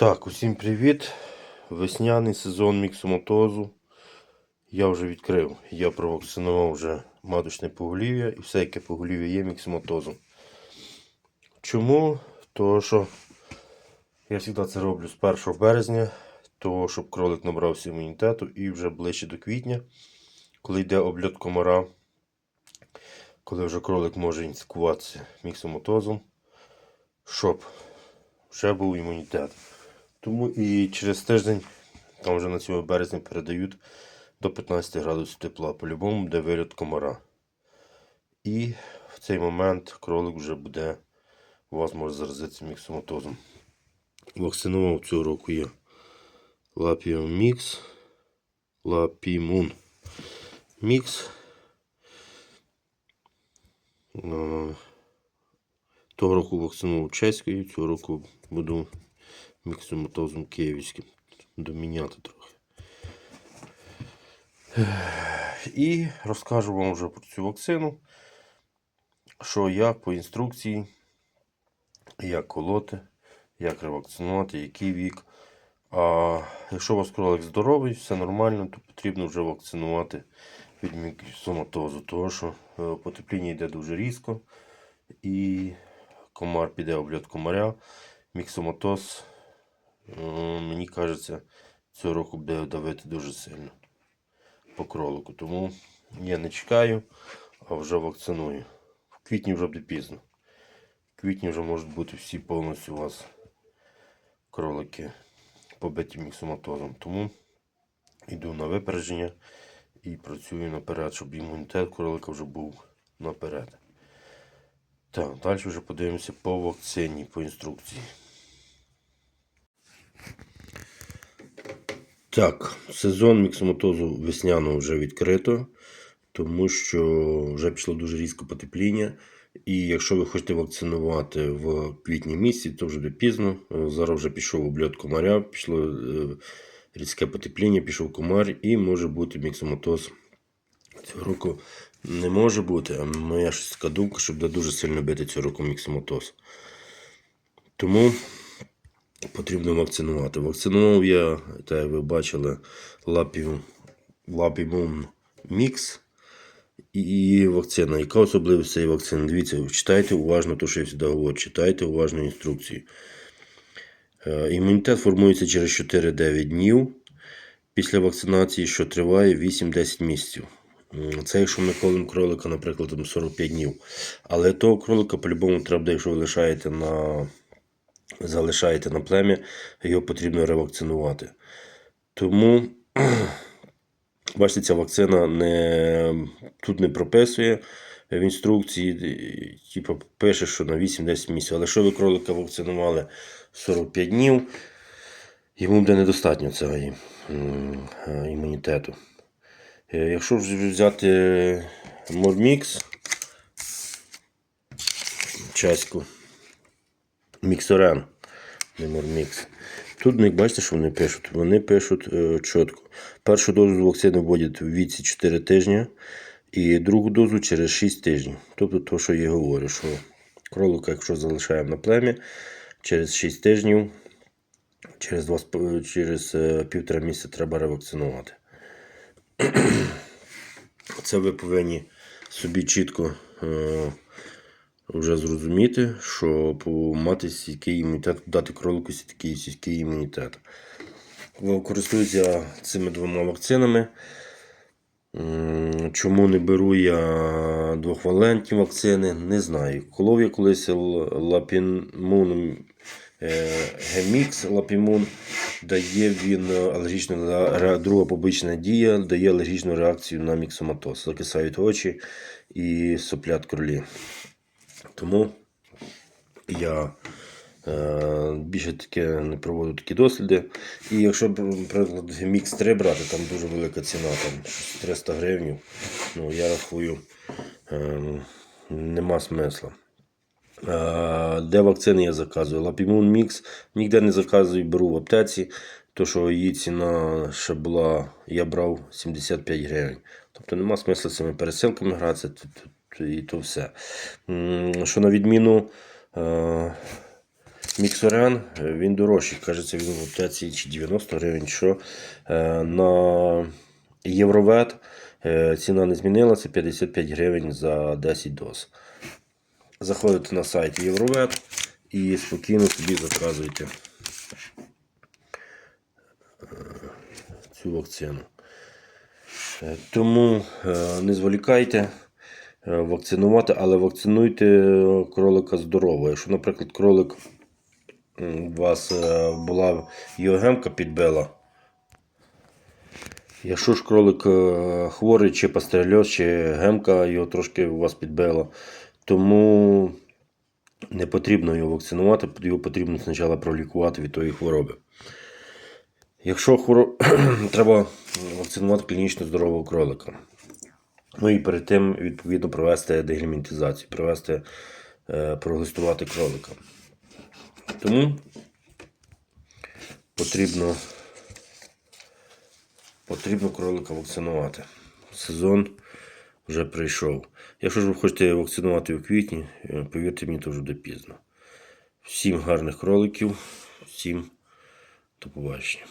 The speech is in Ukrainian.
Так, усім привіт. Весняний сезон міксомотозу. Я вже відкрив. Я провакцинував вже маточне поголів'я і все, яке поголів'я є міксомотозом. Чому? Тому що я завжди це роблю з 1 березня, того, щоб кролик набрався імунітету і вже ближче до квітня, коли йде обльот комара, коли вже кролик може інфікуватися міксомотозом, щоб вже був імунітет. Тому і через тиждень, там вже на 7 березня передають до 15 градусів тепла, по-любому буде виліт комара. І в цей момент кролик вже буде, у вас може заразитися міксомотозом. Вакцинував цього року я Лапіум Мікс, Лапімун Мікс. Е, Того року вакцинував чеською, цього року буду міксомотозом київським. Доміняти трохи. І розкажу вам вже про цю вакцину, що як по інструкції, як колоти, як ревакцинувати, який вік. А якщо у вас кролик здоровий, все нормально, то потрібно вже вакцинувати від міксоматозу, тому що е, потепління йде дуже різко і комар піде обльот комаря. Міксоматоз, мені кажеться, цього року буде давити дуже сильно по кролику. Тому я не чекаю, а вже вакциную. В квітні вже буде пізно. В квітні вже можуть бути всі повністю у вас кролики побиті міксоматозом. Тому йду на випередження і працюю наперед, щоб імунітет кролика вже був наперед. Так, далі вже подивимося по вакцині, по інструкції. Так, сезон міксомотозу весняного вже відкрито, тому що вже пішло дуже різко потепління. І якщо ви хочете вакцинувати в квітні місяці, то вже пізно. Зараз вже пішов обльот комаря, пішло е, різке потепління, пішов комар і може бути міксомотоз. Цього року не може бути, а моя щось така думка, що буде дуже сильно бити цього року міксомотоз. Тому потрібно вакцинувати. Вакцинував я, так як ви бачили, лапів, лапімун мікс і вакцина. Яка особливість цієї вакцини? Дивіться, читайте уважно, то, що я завжди говорю, читайте уважно інструкції. Е, Імунітет формується через 4-9 днів після вакцинації, що триває 8-10 місяців. Це якщо ми колимо кролика, наприклад, 45 днів. Але того кролика по-любому треба, якщо ви лишаєте на, залишаєте на плем'я, його потрібно ревакцинувати. Тому, бачите, ця вакцина не, тут не прописує в інструкції, типу, пише, що на 8-10 місяців. Але якщо ви кролика вакцинували 45 днів, йому буде недостатньо цього е, імунітету. Е, Якщо взяти Мормікс, чаську, Міксорен, не Мормікс. Тут не бачите, що вони пишуть? Вони пишуть е, чітко. Першу дозу вакцини вводять в віці 4 тижні і другу дозу через 6 тижнів. Тобто, то, що я говорю, що кролика, якщо залишаємо на плем'я, через 6 тижнів, через, два, з по- через е, півтора місяця треба ревакцинувати. Це ви повинні собі чітко е, вже зрозуміти, щоб мати сільський імунітет, дати кролику сільський, сільський імунітет. Користуюся цими двома вакцинами. Чому не беру я двохвалентні вакцини, не знаю. Колов я колись л- е, гемікс лапімун дає він алергічну друга побічна дія, дає алергічну реакцію на міксоматоз. Закисають очі і соплять кролі. Тому я е, більше таке не проводжу такі досліди. І якщо, наприклад, мікс 3 брати, там дуже велика ціна, там 300 гривень. Ну, я рахую, е, нема смисла. Е, Де вакцини я заказую? Лапімун Мікс ніде не заказую, беру в аптеці. То, що її ціна ще була, я брав 75 гривень. Тобто нема смисла цими пересилками гратися т- т- т- і то все. Що на відміну е, Міксорен, е, він дорожчий. Кажеться, він в аптеці чи 90 гривень. Що Е, на Євровет е, ціна не змінилася 55 гривень за 10 доз. Заходите на сайт Євровет і спокійно собі заказуєте е, цю вакцину. Тому не зволікайте вакцинувати, але вакцинуйте е, кролика здорово. Якщо, наприклад, кролик у вас е, була йогемка підбила. Якщо ж кролик е, хворий, чи пастерельоз, чи гемка його трошки у вас підбила, тому не потрібно його вакцинувати, його потрібно спочатку пролікувати від тої хвороби. Якщо хворо... треба вакцинувати клінічно здорового кролика. Ну і перед тим, відповідно, провести дегельмінтизацію, провести, е, проглистувати кролика. Тому потрібно, потрібно кролика вакцинувати. Сезон вже прийшов. Якщо ж ви хочете вакцинувати у квітні, е, повірте мені, то вже буде пізно. Всім гарних кроликів, всім до побачення.